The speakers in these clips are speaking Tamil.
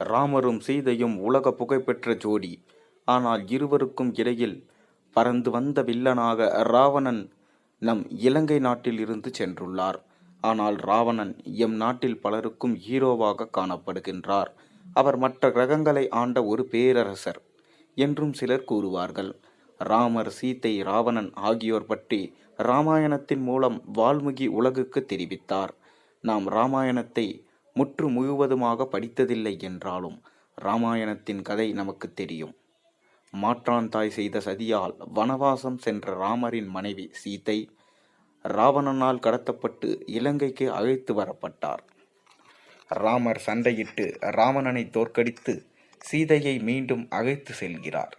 ராமரும் சீதையும் உலக புகழ்பெற்ற ஜோடி. ஆனால் இருவருக்கும் இடையில் பறந்து வந்த வில்லனாக ராவணன் நம் இலங்கை நாட்டில் இருந்து சென்றுள்ளார். ஆனால் ராவணன் எம் நாட்டில் பலருக்கும் ஹீரோவாக காணப்படுகின்றார். அவர் மற்ற கிரகங்களை ஆண்ட ஒரு பேரரசர் என்றும் சிலர் கூறுவார்கள். ராமர் சீதை ராவணன் ஆகியோர் பற்றி ராமாயணத்தின் மூலம் வால்முகி உலகுக்கு தெரிவித்தார். நாம் ராமாயணத்தை முற்று முழுவதுமாக படித்ததில்லை என்றாலும் ராமாயணத்தின் கதை நமக்கு தெரியும். மாற்றான் தாய் செய்த சதியால் வனவாசம் சென்ற ராமரின் மனைவி சீதை ராவணனால் கடத்தப்பட்டு இலங்கைக்கு அழைத்து வரப்பட்டார். ராமர் சண்டையிட்டு ராவணனை தோற்கடித்து சீதையை மீண்டும் அழைத்து செல்கிறார்.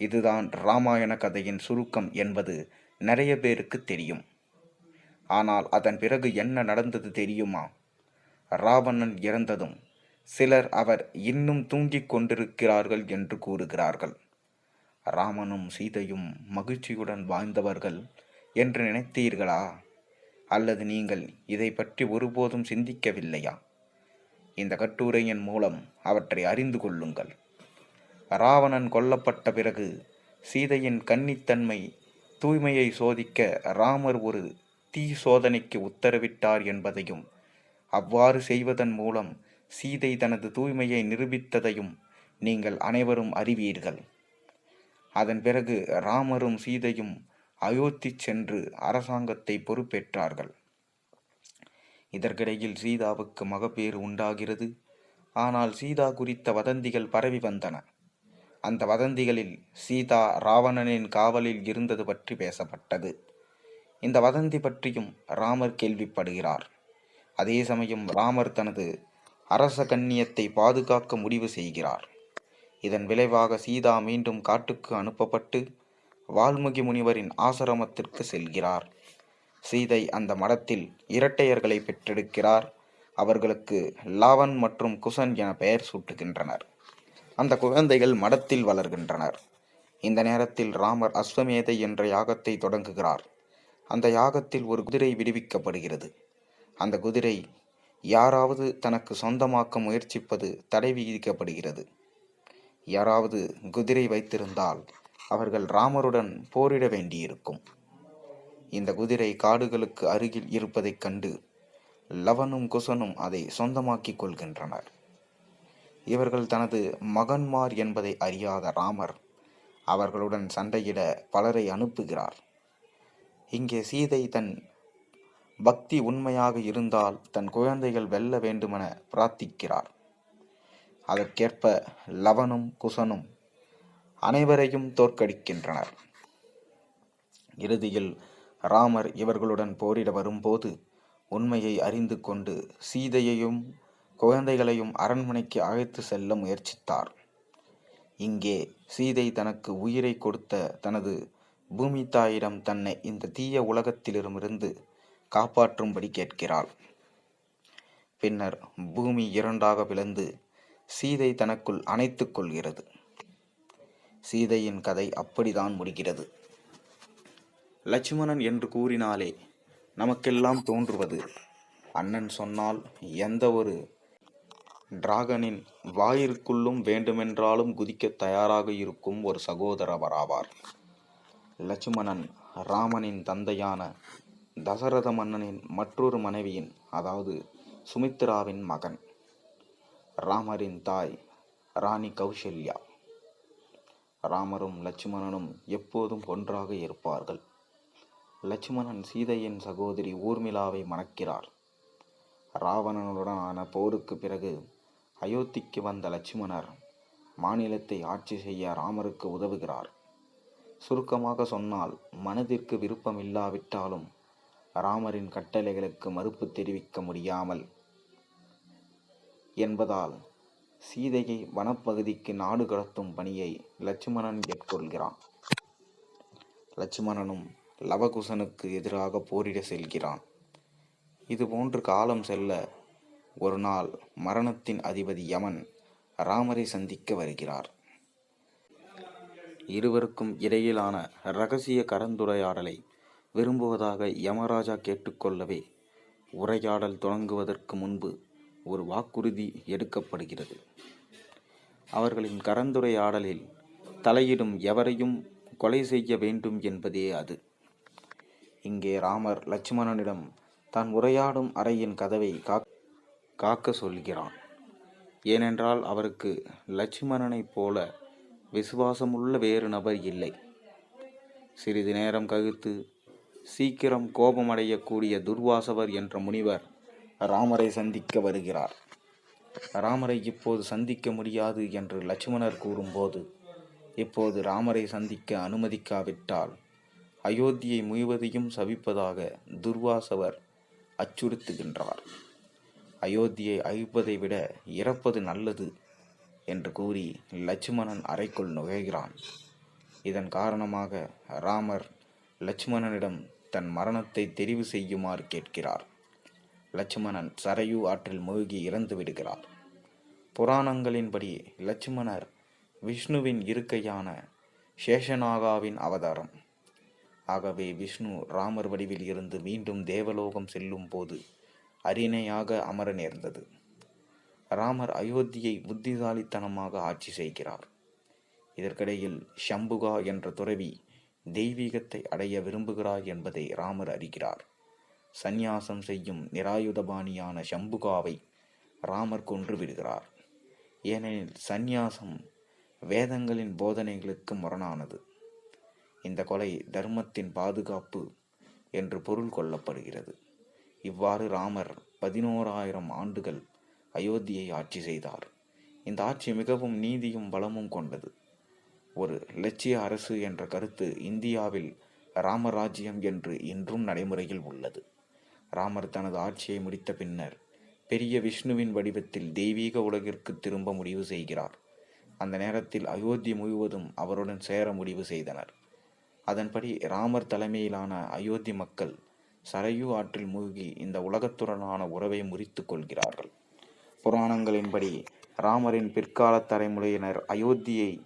இதுதான் ராமாயண கதையின் சுருக்கம் என்பது நிறைய பேருக்கு தெரியும். ஆனால் அதன் பிறகு என்ன நடந்தது தெரியுமா? ராவணன் இறந்ததும் சிலர் அவர் இன்னும் தூங்கிக் கொண்டிருக்கிறார்கள் என்று கூறுகிறார்கள். ராமனும் சீதையும் மகிழ்ச்சியுடன் வாழ்ந்தவர்கள் என்று நினைத்தீர்களா? அல்லது நீங்கள் இதை பற்றி ஒருபோதும் சிந்திக்கவில்லையா? இந்த கட்டுரையின் மூலம் அவற்றை அறிந்து கொள்ளுங்கள். ராவணன் கொல்லப்பட்ட பிறகு சீதையின் கன்னித்தன்மை தூய்மையை சோதிக்க ராமர் ஒரு தீ சோதனைக்கு உத்தரவிட்டார் என்பதையும் அவ்வாறு செய்வதன் மூலம் சீதை தனது தூய்மையை நிரூபித்ததையும் நீங்கள் அனைவரும் அறிவீர்கள். அதன் பிறகு ராமரும் சீதையும் அயோத்தி சென்று அரசாங்கத்தை பொறுப்பேற்றார்கள். இதற்கிடையில் சீதாவுக்கு மகப்பேறு உண்டாகிறது. ஆனால் சீதா குறித்த வதந்திகள் பரவி வந்தன. அந்த வதந்திகளில் சீதா ராவணனின் காவலில் இருந்தது பற்றி பேசப்பட்டது. இந்த வதந்தி பற்றியும் ராமர் கேள்விப்படுகிறார். அதே சமயம் ராமர் தனது அரச கண்ணியத்தை பாதுகாக்க முடிவு செய்கிறார். இதன் விளைவாக சீதா மீண்டும் காட்டுக்கு அனுப்பப்பட்டு வால்முகி முனிவரின் ஆசிரமத்திற்கு செல்கிறார். சீதை அந்த மடத்தில் இரட்டையர்களை பெற்றெடுக்கிறார். அவர்களுக்கு லாவன் மற்றும் குசன் என பெயர் சூட்டுகின்றனர். அந்த குழந்தைகள் மடத்தில் வளர்கின்றனர். இந்த நேரத்தில் ராமர் அஸ்வமேதை என்ற யாகத்தை தொடங்குகிறார். அந்த யாகத்தில் ஒரு குதிரை விடுவிக்கப்படுகிறது. அந்த குதிரை யாராவது தனக்கு சொந்தமாக்க முயற்சிப்பது தடை விதிக்கப்படுகிறது. யாராவது குதிரை வைத்திருந்தால் அவர்கள் ராமருடன் போரிட வேண்டியிருக்கும். இந்த குதிரை காடுகளுக்கு அருகில் இருப்பதைக் கண்டு லவனும் குசனும் அதை சொந்தமாக்கிக் கொள்கின்றனர். இவர்கள் தனது மகன்மார் என்பதை அறியாத ராமர் அவர்களுடன் சண்டையிட பலரை அனுப்புகிறார். இங்கே சீதை தன் பக்தி உண்மையாக இருந்தால் தன் குழந்தைகள் வெல்ல வேண்டுமென பிரார்த்திக்கிறார். அதற்கேற்ப லவனும் குசனும் அனைவரையும் தோற்கடிக்கின்றனர். இறுதியில் ராமர் இவர்களுடன் போரிட வரும்போது உண்மையை அறிந்து கொண்டு சீதையையும் குழந்தைகளையும் அரண்மனைக்கு அழைத்து செல்ல முயற்சித்தார். இங்கே சீதை தனக்கு உயிரை கொடுத்த தனது பூமி தாயிடம் தன்னை இந்த தீய உலகத்திலிருமிருந்து காப்பாற்றும்படி கேட்கிறாள். பின்னர் பூமி இரண்டாக விழுந்து சீதை தனக்குள் அணைத்துக் கொள்கிறது. சீதையின் கதை அப்படிதான் முடிகிறது. லட்சுமணன் என்று கூறினாலே நமக்கெல்லாம் தோன்றுவது. அண்ணன் சொன்னால் எந்த ஒரு டிராகனின் வாயிற்குள்ளும் வேண்டுமென்றாலும் குதிக்க தயாராக இருக்கும் ஒரு சகோதரவராவார் லட்சுமணன் ராமனின் தந்தையான தசரத மன்னனின் மற்றொரு மனைவியின் அதாவது சுமித்ராவின் மகன். ராமரின் தாய் ராணி கௌசல்யா. ராமரும் லட்சுமணனும் எப்போதும் ஒன்றாக இருப்பார்கள். லட்சுமணன் சீதையின் சகோதரி ஊர்மிளாவை மணக்கிறார். ராவணனுடனான போருக்கு பிறகு அயோத்திக்கு வந்த லட்சுமணர் மாநிலத்தை ஆட்சி செய்ய ராமருக்கு உதவுகிறார். சுருக்கமாக சொன்னால் மனதிற்கு விருப்பம் இல்லாவிட்டாலும் ராமரின் கட்டளைகளுக்கு மறுப்பு தெரிவிக்க முடியாமல் என்பதால் சீதையை வனப்பகுதிக்கு நாடு கடத்தும் பணியை லட்சுமணன் மேற்கொள்கிறான். லட்சுமணனும் லவகுசனுக்கு எதிராக போரிட செல்கிறான். இதுபோன்று காலம் செல்ல ஒரு நாள் மரணத்தின் அதிபதி யமன் ராமரை சந்திக்க வருகிறார். இருவருக்கும் இடையிலான இரகசிய கலந்துரையாடலை விரும்புவதாக யமராஜா கேட்டுக்கொள்ளவே உரையாடல் தொடங்குவதற்கு முன்பு ஒரு வாக்குறுதி எடுக்கப்படுகிறது. அவர்களின் கலந்துரையாடலில் தலையிடும் எவரையும் கொலை செய்ய வேண்டும் என்பதே அது. இங்கே ராமர் லட்சுமணனிடம் தான் உரையாடும் அறையின் கதவை காக்க சொல்கிறான். ஏனென்றால் அவருக்கு லட்சுமணனைப் போல விசுவாசமுள்ள வேறு நபர் இல்லை. சிறிது நேரம் கழித்து சீக்கிரம் கோபமடையக்கூடிய துர்வாசவர் என்ற முனிவர் ராமரை சந்திக்க வருகிறார். ராமரை இப்போது சந்திக்க முடியாது என்று லட்சுமணர் கூறும்போது இப்போது ராமரை சந்திக்க அனுமதிக்காவிட்டால் அயோத்தியை முழுவதையும் சபிப்பதாக துர்வாசவர் அச்சுறுத்துகின்றார். அயோத்தியை அழிப்பதை விட இறப்பது நல்லது என்று கூறி லட்சுமணன் அறைக்குள் நுழைகிறான். இதன் காரணமாக ராமர் லட்சுமணனிடம் தன் மரணத்தை தெரிவு செய்யுமாறு கேட்கிறார். லட்சுமணன் சரையு ஆற்றில் மூழ்கி இறந்து விடுகிறார். புராணங்களின்படி லட்சுமணர் விஷ்ணுவின் இருக்கையான சேஷநாகாவின் அவதாரம். ஆகவே விஷ்ணு ராமர் வடிவில் இருந்து மீண்டும் தேவலோகம் செல்லும் போது அரியணையாக அமர நேர்ந்தது. ராமர் அயோத்தியை புத்திசாலித்தனமாக ஆட்சி செய்கிறார். இதற்கிடையில் ஷம்புகா என்ற துறவி தெய்வீகத்தை அடைய விரும்புகிறாய் என்பதை ராமர் அறிகிறார். சந்நியாசம் செய்யும் நிராயுதபாணியான சம்புகாவை ராமர் கொன்று விடுகிறார். ஏனெனில் சந்நியாசம் வேதங்களின் போதனைகளுக்கு முரணானது. இந்த கொலை தர்மத்தின் பாதுகாப்பு என்று பொருள் கொள்ளப்படுகிறது. இவ்வாறு ராமர் பதினோராயிரம் ஆண்டுகள் அயோத்தியை ஆட்சி செய்தார். இந்த ஆட்சி மிகவும் நீதியும் வளமும் கொண்டது. ஒரு இலட்சிய அரசு என்ற கருத்து இந்தியாவில் ராமராஜ்யம் என்று இன்றும் நடைமுறையில் உள்ளது. ராமர் தனது ஆட்சியை முடித்த பின்னர் பெரிய விஷ்ணுவின் வடிவத்தில் தெய்வீக உலகிற்கு திரும்ப முடிவு செய்கிறார். அந்த நேரத்தில் அயோத்தி முழுவதும் அவருடன் சேர முடிவு செய்தனர். அதன்படி ராமர் தலைமையிலான அயோத்தி மக்கள் சரையு ஆற்றில் மூழ்கி இந்த உலகத்துடனான உறவை முறித்து கொள்கிறார்கள். புராணங்களின்படி ராமரின் பிற்கால தலைமுறையினர் அயோத்தியை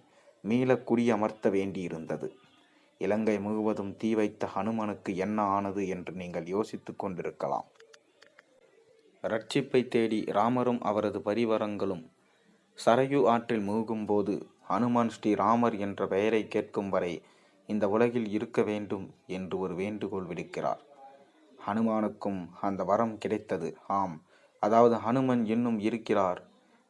மீள குடியமர்த்த வேண்டியிருந்தது. இலங்கை முழுவதும் தீ வைத்த ஹனுமனுக்கு என்ன ஆனது என்று நீங்கள் யோசித்துக் கொண்டிருக்கலாம். ரட்சிப்பை தேடி ராமரும் அவரது பரிவரங்களும் சரையு ஆற்றில் மூழ்கும்போது ஹனுமான் ஸ்ரீ ராமர் என்ற பெயரை கேட்கும் வரை இந்த உலகில் இருக்க வேண்டும் என்று ஒரு வேண்டுகோள் விடுக்கிறார். ஹனுமானுக்கும் அந்த வரம் கிடைத்தது. ஆம் அதாவது ஹனுமன் இன்னும் இருக்கிறார்.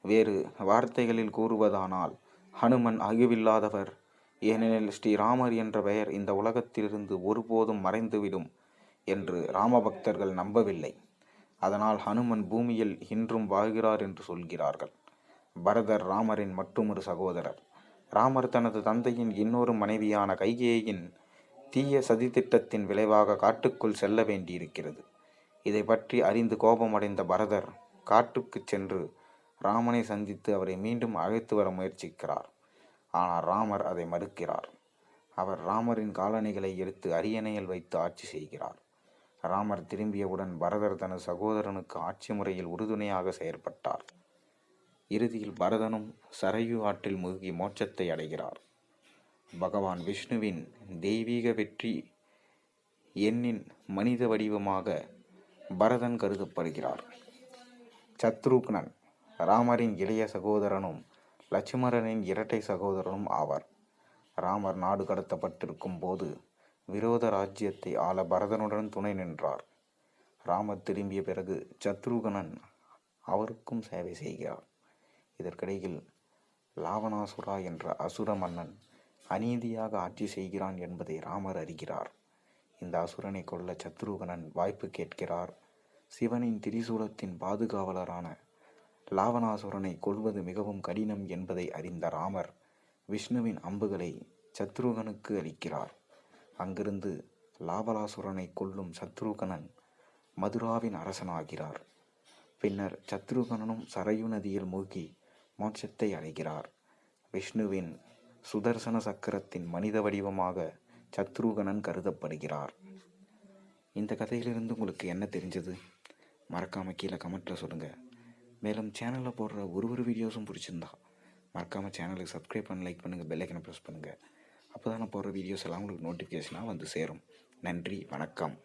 வேறு வார்த்தைகளில் கூறுவதானால் ஹனுமன் அழிவில்லாதவர். ஏனெனில் ஸ்ரீராமர் என்ற பெயர் இந்த உலகத்திலிருந்து ஒருபோதும் மறைந்துவிடும் என்று ராமபக்தர்கள் நம்பவில்லை. அதனால் ஹனுமன் பூமியில் இன்றும் வாழ்கிறார் என்று சொல்கிறார்கள். பரதர் ராமரின் மற்றொரு சகோதரர். ராமர் தனது தந்தையின் இன்னொரு மனைவியான கைகேயின் தீய சதித்திட்டத்தின் விளைவாக காட்டுக்குள் செல்ல வேண்டியிருக்கிறது. இதை பற்றி அறிந்து கோபமடைந்த பரதர் காட்டுக்குச் சென்று ராமனை சந்தித்து அவரை மீண்டும் அழைத்து வர முயற்சிக்கிறார். ஆனால் ராமர் அதை மறுக்கிறார். அவர் ராமரின் காலணிகளை எடுத்து அரியணையில் வைத்து ஆட்சி செய்கிறார். ராமர் திரும்பியவுடன் பரதர் தனது சகோதரனுக்கு ஆட்சி முறையில் உறுதுணையாக செயற்பட்டார். இறுதியில் பரதனும் சரையு ஆற்றில் முழுகி மோட்சத்தை அடைகிறார். பகவான் விஷ்ணுவின் தெய்வீக வெற்றி எண்ணின் மனித வடிவமாக பரதன் கருதப்படுகிறார். சத்ருக்னன் ராமரின் இளைய சகோதரனும் லட்சுமணனின் இரட்டை சகோதரனும் ஆவார். ராமர் நாடு கடத்தப்பட்டிருக்கும் போது விரோத ராஜ்யத்தை ஆள பரதனுடன் துணை நின்றார். ராமர் திரும்பிய பிறகு சத்ருகனன் அவருக்கும் சேவை செய்கிறார். இதற்கிடையில் லாவணாசுரா என்ற அசுர மன்னன் அநீதியாக ஆட்சி செய்கிறான் என்பதை ராமர் அறிகிறார். இந்த அசுரனை கொல்ல சத்ருகனன் வாய்ப்பு கேட்கிறார். சிவனின் திரிசூலத்தின் பாதுகாவலரான லாவணாசுரனை கொல்வது மிகவும் கடினம் என்பதை அறிந்த ராமர் விஷ்ணுவின் அம்புகளை சத்ருகனுக்கு அளிக்கிறார். அங்கிருந்து லாவலாசுரனை கொல்லும் சத்ருகனன் மதுராவின் அரசனாகிறார். பின்னர் சத்ருகனனும் சரையு நதியில் மூழ்கி மோட்சத்தை அடைகிறார். விஷ்ணுவின் சுதர்சன சக்கரத்தின் மனித வடிவமாக சத்ருகனன் கருதப்படுகிறார். இந்த கதையிலிருந்து உங்களுக்கு என்ன தெரிஞ்சது? மறக்காமல் கீழே கமெண்ட்டில் சொல்லுங்கள் மேலும் சேனலில் போடுற ஒரு ஒரு வீடியோஸும் பிடிச்சிருந்தா மறக்காமல் சேனலுக்கு சப்ஸ்கிரைப் பண்ணி லைக் பண்ணுங்கள் பெல்லைக்கனை ப்ரெஸ் பண்ணுங்கள் அப்போ தான் நான் போடுற வீடியோஸ் எல்லாம் உங்களுக்கு நோட்டிஃபிகேஷனாக வந்து சேரும். நன்றி வணக்கம்.